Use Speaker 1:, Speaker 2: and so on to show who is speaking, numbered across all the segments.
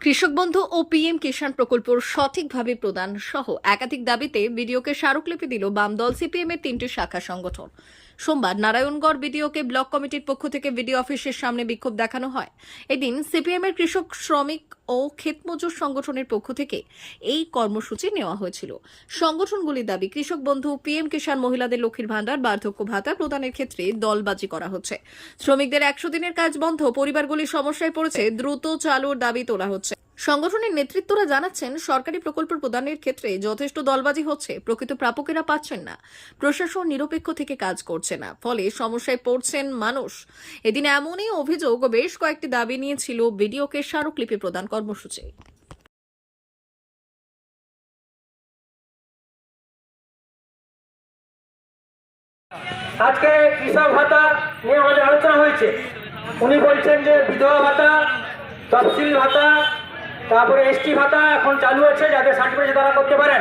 Speaker 1: কৃষক বন্ধু ও পিএম কিষাণ প্রকল্প সঠিকভাবে প্রদান সহ একাধিক দাবিতে ভিডিওকে স্মারকলিপি দিল বাম দল সিপিএম এর তিনটি শাখা সংগঠন। সোমবার নারায়ণগড় বিডিওকে ব্লক কমিটির পক্ষ থেকে বিডিও অফিসের সামনে বিক্ষোভ দেখানো হয়। এদিন সিপিএম এর কৃষক, শ্রমিক ও ক্ষেতমজুর সংগঠনের পক্ষ থেকে এই কর্মসূচি নেওয়া হয়েছিল। সংগঠনগুলির দাবি, কৃষক বন্ধু পিএম কিষাণ মহিলাদের লক্ষ্মীর ভাণ্ডার, বার্ধক্য ভাতা প্রদানের ক্ষেত্রে দলবাজি করা হচ্ছে। শ্রমিকদের একশো দিনের কাজ বন্ধ পরিবারগুলি সমস্যায় পড়েছে, দ্রুত চালুর দাবি তোলা হচ্ছে। সংগঠনের নেতৃত্বরা জানাচ্ছেন, সরকারি প্রকল্প প্রদানের ক্ষেত্রে যথেষ্ট দলবাজি হচ্ছে, প্রকৃত প্রাপকেরা পাচ্ছেন না। প্রশাসন নিরপেক্ষ থেকে কাজ করছে না, ফলে সমস্যায় পড়ছেন মানুষ। এদিন এমনই অভিযোগ বেশ কয়েকটি দাবি নিয়েছিল বিডিওকে স্মারকলিপি প্রদান কর্মসূচি।
Speaker 2: আজকে কৃষক ভাতা নিয়ে আমাদের আলোচনা হয়েছে। উনি বলছেন যে বিধবা ভাতা, তফসিল ভাতা তারপরে এসটি ভাতা এখন চালু আছে যাদের সার্টিফিকেট তারা করতে পারেন।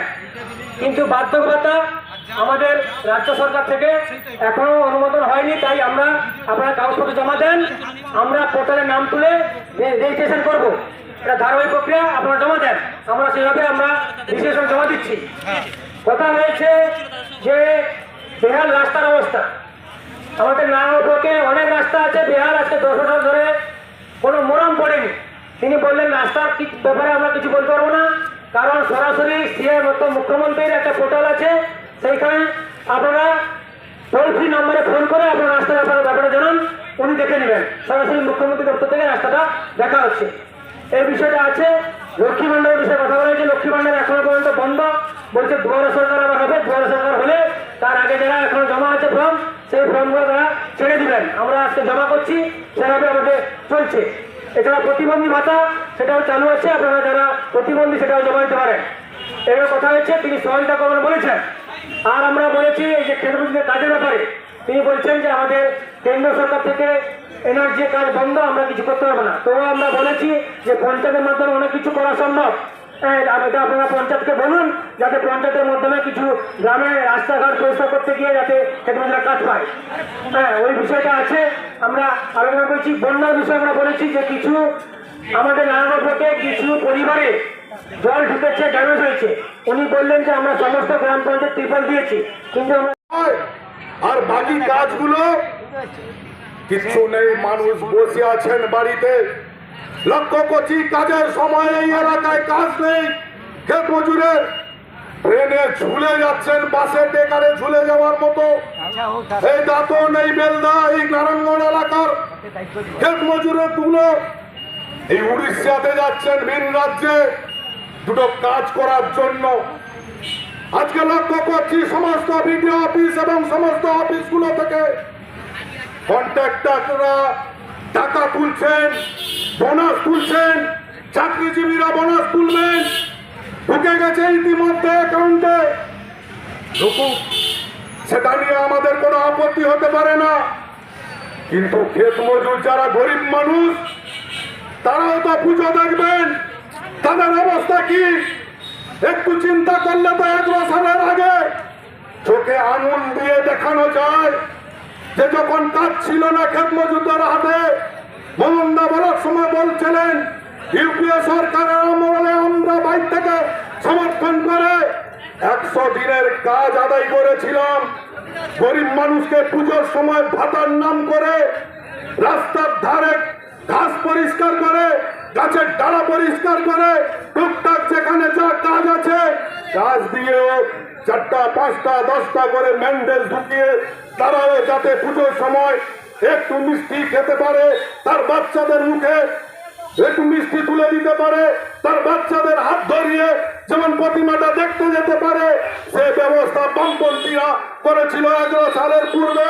Speaker 2: কিন্তু বার্ধক্য ভাতা আমাদের রাজ্য সরকার থেকে এখনও অনুমোদন হয়নি, তাই আমরা আপনারা কাগজপত্র জমা দেন, আমরা পোর্টালে নাম তুলে রেজিস্ট্রেশন করব। এটা ধারাবাহিক প্রক্রিয়া, আপনারা জমা দেন। আমরা সেভাবে আমরা রেজিস্ট্রেশন জমা দিচ্ছি। কথা হয়েছে যে বেহাল রাস্তার অবস্থা। আমাদের নারায়ণপুরকে অনেক রাস্তা আছে, বেহাল, আজকে দশ বছর ধরে কোনো মরম পড়েনি তিনি বললেন রাস্তার কি ব্যাপারে আমরা কিছু বলতে পারব না। কারণ সরাসরি সিএম অর্থাৎ মুখ্যমন্ত্রীর একটা পোর্টাল আছে, সেইখানে আপনারা টোল ফ্রি নম্বরে ফোন করে আপনার রাস্তার ব্যাপারে ব্যাপারে জানান, উনি দেখে নেবেন। সরাসরি মুখ্যমন্ত্রী দপ্তর থেকে রাস্তাটা দেখা হচ্ছে। এই বিষয়টা আছে, লক্ষ্মী ভান্ডারের বিষয়ে কথা বলা হয়েছে। লক্ষ্মী ভান্ডার এখনও পর্যন্ত বন্ধ। বলছে দুয়ারে সরকার আবার হবে, দুয়ারে সরকার হলে তার আগে যারা এখন জমা আছে ফর্ম সেই ফর্মগুলো তারা ছেড়ে দিবেন। আমরা আজকে জমা করছি, সেভাবে আমাদের চলছে। এছাড়া প্রতিবন্ধী ভাতা সেটাও চালু আছে, আপনারা যারা প্রতিবন্ধী সেটাও জমা দিতে পারেন। এবার কথা হচ্ছে, তিনি সহযোগিতা করবেন বলেছেন। আর আমরা বলেছি, এই যে কেন্দ্রবিন্দু কাজের ব্যাপারে, তিনি বলছেন যে আমাদের কেন্দ্র সরকার থেকে এনার্জি কাজ বন্ধ, আমরা কিছু করতে পারব না। তবুও আমরা বলেছি যে পঞ্চায়েতের মাধ্যমে অনেক কিছু করা সম্ভব। আপনারা পঞ্চায়েতকে বলুন, যাতে পঞ্চায়েতের মাধ্যমে কিছু গ্রামে রাস্তাঘাট পরিষ্কার করতে গিয়ে যাতে খেতমজুরা কাজ পায়। হ্যাঁ ওই বিষয়টা আছে। আমরা আলোচনা করছি, বন্যার বিষয়ে আমরা বলেছি যে কিছু আমাদের নারায়ণ থেকে কিছু পরিবারে জল ঢুকেছে ড্যামেজ হয়েছে। উনি বললেন যে আমরা সমস্ত গ্রাম পঞ্চায়েত ত্রিপল দিয়েছি। কিন্তু।
Speaker 3: আর বাকি কাজগুলো কিচ্ছু নেই, মানুষ বসে আছেন বাড়িতে। লক্ষ্য করছি কাজের সময় এই এলাকায় কাজ নেই। ক্ষেত মজুরের ট্রেনে ঝুলে যাচ্ছেন, বাসে, টেকারে ঝুলে যাওয়ার মতো। এই দাঁতন, এই বেলদা, এই নারায়ণগঞ্জ এলাকার ক্ষেত মজুরের এই উড়িষ্যাতে যাচ্ছেন ভিন রাজ্যে দুটো কাজ করার জন্য। আজকে লক্ষ্য করছি সমস্ত বিডিও অফিস এবং সমস্ত অফিসগুলো থেকে কন্ট্রাক্টররা টাকা তুলছেন বোনাস তুলছেন, চাকরিজীবীরা বোনাস তুলবেন। ঢুকে গেছে ইতিমধ্যে অ্যাকাউন্টে ঢুকুক, সেটা নিয়ে আমাদের কোনো আপত্তি হতে পারে না। কিন্তু ক্ষেত মজুর যারা গরিব মানুষ, তারাও তো পুজো দেখবেন। তাদের অবস্থা কি? একটু চিন্তা করলে তো এক বছরের আগে চোখে আঙুল দিয়ে দেখানো যায়। যে যখন কাজ ছিল না ক্ষেত মজুরদের হাতে মমন্দা বলার সময় বলছিলেন, ইউপিএ সরকারের আমলে আমরা বাইর থেকে সমর্থন করে একশো দিনের কাজ আদায় করেছিলাম। গরিব মানুষকে পুজোর সময় ভাতার নাম করে রাস্তার ধারে ঘাস পরিষ্কার করে, গাছের ডালা পরিষ্কার করে টুকটাক যেখানে যা কাজ আছে। কাজ দিয়েও চারটা, পাঁচটা, দশটা করে ম্যান্ডেজ ঢুকিয়ে তারাও যাতে পুজোর সময় একটু মিষ্টি খেতে পারে, তার বাচ্চাদের মুখে একটু মিষ্টি তুলে দিতে পারে, তার বাচ্চাদের হাত ধরিয়ে যেমন প্রতিমাটা দেখতে যেতে পারে, সে ব্যবস্থা বামপন্থীরা করেছিল এগারো সালের পূর্বে।